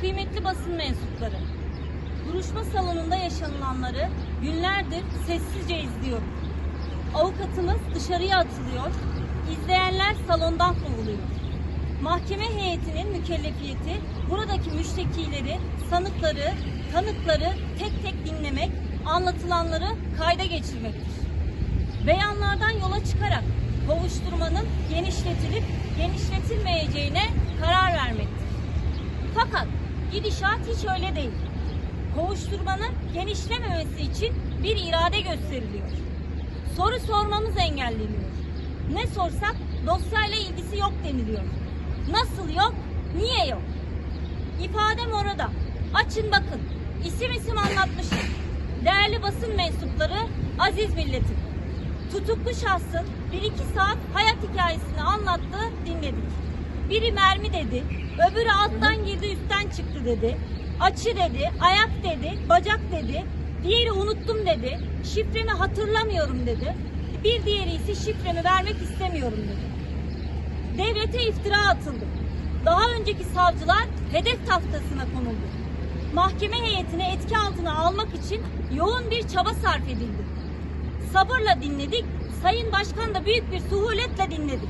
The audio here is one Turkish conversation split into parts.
Kıymetli basın mensupları, duruşma salonunda yaşanılanları günlerdir sessizce izliyorum. Avukatımız dışarıya atılıyor, izleyenler salondan kovuluyor. Mahkeme heyetinin mükellefiyeti buradaki müştekileri, sanıkları, tanıkları tek tek dinlemek, anlatılanları kayda geçirmektir. Beyanlardan yola çıkarak kovuşturmanın genişletilip genişletilmeyeceğine karar vermektir. Fakat gidişat hiç öyle değil. Kovuşturmanın genişlememesi için bir irade gösteriliyor. Soru sormamız engelleniyor. Ne sorsak dosyayla ilgisi yok deniliyor. Nasıl yok? Niye yok? İfadem orada. Açın bakın. İsim isim anlatmışım. Değerli basın mensupları, aziz milletim. Tutuklu şahsın bir iki saat hayat hikayesini anlattı, dinledik. Biri mermi dedi, öbürü alttan girdi üstten çıktı dedi. Açı dedi, ayak dedi, bacak dedi. Diğeri unuttum dedi, şifremi hatırlamıyorum dedi. Bir diğeri ise şifremi vermek istemiyorum dedi. Devlete iftira atıldı. Daha önceki savcılar hedef tahtasına konuldu. Mahkeme heyetini etki altına almak için yoğun bir çaba sarf edildi. Sabırla dinledik, Sayın Başkan da büyük bir suhuletle dinledi.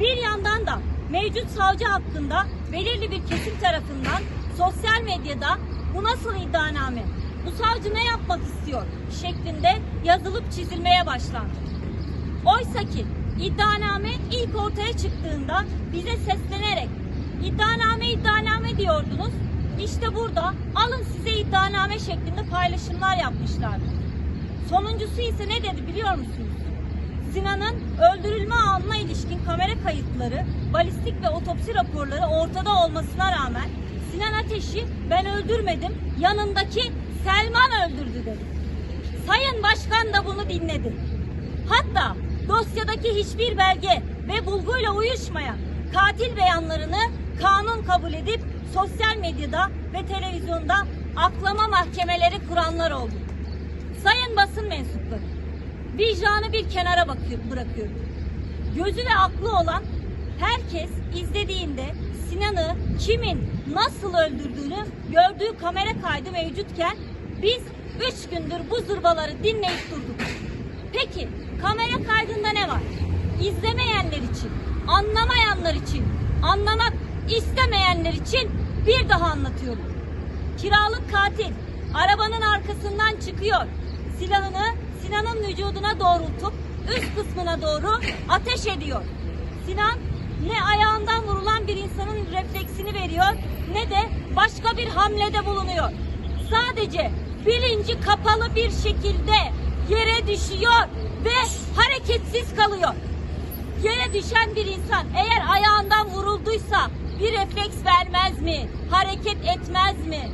Bir yandan da mevcut savcı hakkında belirli bir kesim tarafından sosyal medyada bu nasıl iddianame, bu savcı ne yapmak istiyor şeklinde yazılıp çizilmeye başlandı. Oysa ki iddianame ilk ortaya çıktığında bize seslenerek iddianame iddianame diyordunuz. İşte burada alın size iddianame şeklinde paylaşımlar yapmışlardı. Sonuncusu ise ne dedi biliyor musunuz? Sinan'ın öldürülme anına ilişkin kamera kayıtları, balistik ve otopsi raporları ortada olmasına rağmen Sinan Ateş'i ben öldürmedim, yanındaki Selman öldürdü dedi. Sayın Başkan da bunu dinledi. Hatta dosyadaki hiçbir belge ve bulguyla uyuşmayan katil beyanlarını kanun kabul edip sosyal medyada ve televizyonda aklama mahkemeleri kuranlar oldu. Sayın basın mensupları, vicdanı bir kenara bakıyor, bırakıyorum. Gözü ve aklı olan herkes izlediğinde Sinan'ı kimin nasıl öldürdüğünü gördüğü kamera kaydı mevcutken biz üç gündür bu zırvaları dinleyip durduk. Peki kamera kaydında ne var? İzlemeyenler için, anlamayanlar için, anlamak istemeyenler için bir daha anlatıyorum. Kiralık katil arabanın arkasından çıkıyor. Silahını Sinan'ın vücuduna doğrultup üst kısmına doğru ateş ediyor. Sinan ne ayağından vurulan bir insanın refleksini veriyor ne de başka bir hamlede bulunuyor. Sadece bilinci kapalı bir şekilde yere düşüyor ve hareketsiz kalıyor. Yere düşen bir insan eğer ayağından vurulduysa bir refleks vermez mi? Hareket etmez mi?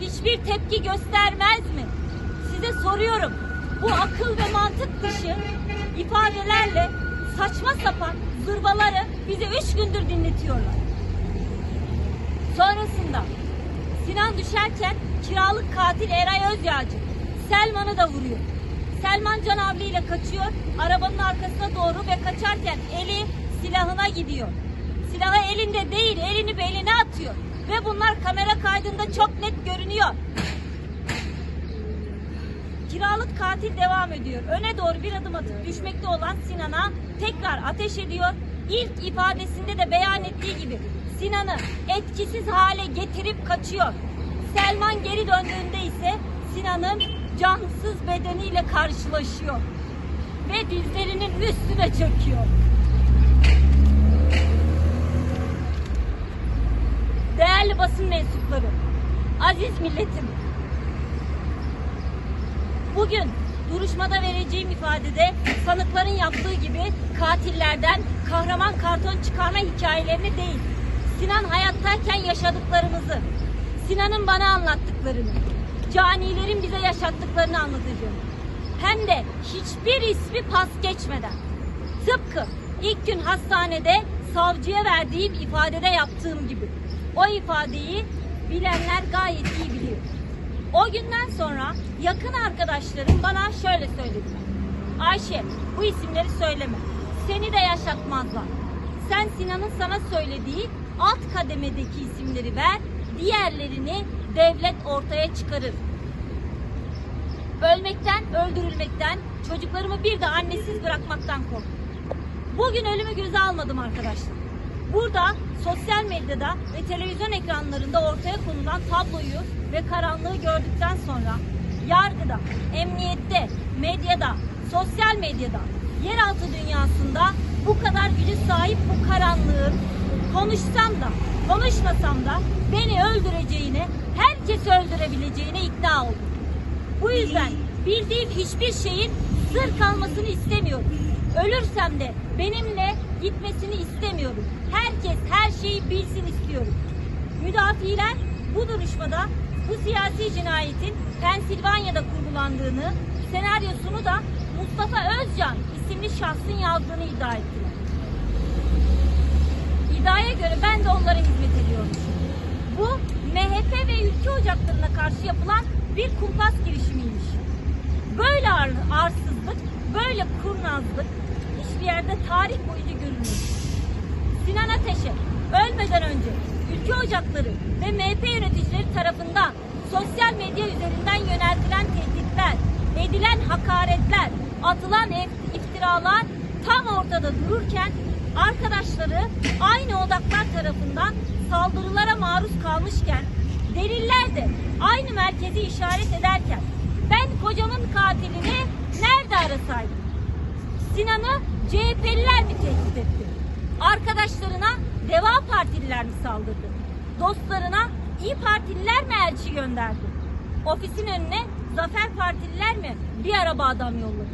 Hiçbir tepki göstermez mi? Size soruyorum. Bu akıl ve mantık dışı ifadelerle saçma sapan zırvaları bize üç gündür dinletiyorlar. Sonrasında Sinan düşerken kiralık katil Eray Özyağcı Selman'ı da vuruyor. Selman canavliyle kaçıyor. Arabanın arkasına doğru ve kaçarken eli silahına gidiyor. Silahı elinde değil, elini beline atıyor. Ve bunlar kamera kaydında çok net görünüyor. Kiralık katil devam ediyor. Öne doğru bir adım atıp düşmekte olan Sinan'a tekrar ateş ediyor. İlk ifadesinde de beyan ettiği gibi Sinan'ı etkisiz hale getirip kaçıyor. Selman geri döndüğünde ise Sinan'ın cansız bedeniyle karşılaşıyor. Ve dizlerinin üstüne çöküyor. Değerli basın mensupları, aziz milletim, Bugün duruşmada vereceğim ifadede sanıkların yaptığı gibi katillerden kahraman karton çıkarma hikayelerini değil, Sinan hayattayken yaşadıklarımızı, Sinan'ın bana anlattıklarını, canilerin bize yaşattıklarını anlatacağım. Hem de hiçbir ismi pas geçmeden. Tıpkı ilk gün hastanede savcıya verdiğim ifadede yaptığım gibi. O ifadeyi bilenler gayet iyi biliyor. O günden sonra yakın arkadaşlarım bana şöyle söylediler. Ayşe bu isimleri söyleme. Seni de yaşatmazlar. Sen Sinan'ın sana söylediği alt kademedeki isimleri ver. diğerlerini devlet ortaya çıkarır. Ölmekten, öldürülmekten, çocuklarımı bir de annesiz bırakmaktan korktum. Bugün ölümü göze almadım arkadaşlar. Burada sosyal medyada ve televizyon ekranlarında ortaya konulan tabloyu ve karanlığı gördükten sonra yargıda, emniyette, medyada, sosyal medyada, yeraltı dünyasında bu kadar gücü sahip bu karanlığın konuşsam da, konuşmasam da beni öldüreceğine, herkesi öldürebileceğine ikna oldum. Bu yüzden bildiğim hiçbir şeyin sır kalmasını istemiyorum. Ölürsem de benimle gitmesini istemiyorum. Herkes her şeyi bilsin istiyorum. Müdafiler bu duruşmada bu siyasi cinayetin Pensilvanya'da kurgulandığını, senaryosunu da Mustafa Özcan isimli şahsın yazdığını iddia ettiler. İddiaya göre ben de onlara hizmet ediyormuşum. Bu MHP ve ülke ocaklarına karşı yapılan bir kumpas girişimiymiş. Böyle ar arsızlık, böyle kurnazlık hiçbir yerde tarih boyunca görülmüş. Sinan Ateş'e ölmeden önce ülke ocakları ve MHP yöneticileri tarafından sosyal medya üzerinden yöneltilen tehditler, edilen hakaretler, atılan iftiralar tam ortada dururken arkadaşları aynı odaklar tarafından saldırılara maruz kalmışken deliller de aynı merkezi işaret ederken ben kocamın katilini nerede arasaydım? Sinan'ı CHP'liler mi tehdit etti? Arkadaşlarına Deva Partililer mi saldırdı? Dostlarına İyi Partililer mi elçi gönderdi? Ofisin önüne Zafer Partililer mi bir araba adam yolladı?